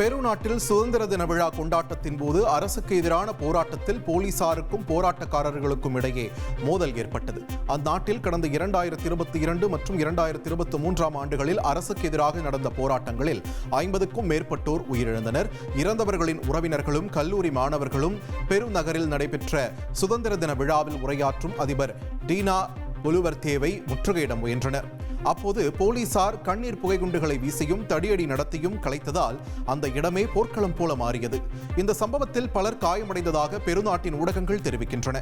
பெரு நாட்டில் சுதந்திர தின விழா கொண்டாட்டத்தின் போது அரசுக்கு எதிரான போராட்டத்தில் போலீசாருக்கும் போராட்டக்காரர்களுக்கும் இடையே மோதல் ஏற்பட்டது. அந்நாட்டில் கடந்த இரண்டாயிரத்தி இருபத்தி இரண்டு மற்றும் இரண்டாயிரத்தி இருபத்தி மூன்றாம் ஆண்டுகளில் அரசுக்கு எதிராக நடந்த போராட்டங்களில் ஐம்பதுக்கும் மேற்பட்டோர் உயிரிழந்தனர். இறந்தவர்களின் உறவினர்களும் கல்லூரி மாணவர்களும் பெருநகரில் நடைபெற்ற சுதந்திர தின விழாவில் உரையாற்றும் அதிபர் டீனா பொலுவர்தேவை முற்றுகையிட முயன்றனர். அப்போது போலீசார் கண்ணீர் புகைகுண்டுகளை வீசியும் தடியடி நடத்தியும் கலைத்ததால் அந்த இடமே போர்க்களம் போல மாறியது. இந்த சம்பவத்தில் பலர் காயமடைந்ததாக பெருநாட்டின் ஊடகங்கள் தெரிவிக்கின்றன.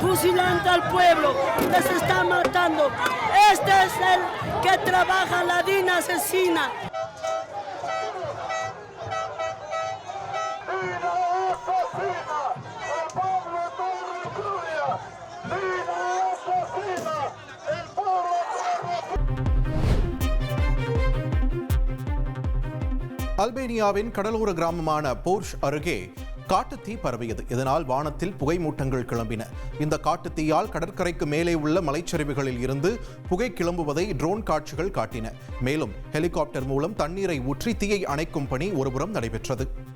fusilando al pueblo, les está matando. Este es el que trabaja la DINA asesina. Dina asesina, el pueblo te recluye. Dina asesina, el pueblo te recluye. அல்பேனியாவின் கடலோர கிராமமான போர்ஷ் அருகே காட்டுத்தீ பரவியது. இதனால் வானத்தில் புகைமூட்டங்கள் கிளம்பின. இந்த காட்டுத்தீயால் கடற்கரைக்கு மேலே உள்ள மலைச்சரிவுகளில் இருந்து புகை கிளம்புவதை ட்ரோன் காட்சிகள் காட்டின. மேலும் ஹெலிகாப்டர் மூலம் தண்ணீரை ஊற்றி தீயை அணைக்கும் பணி ஒருபுறம் நடைபெற்றது.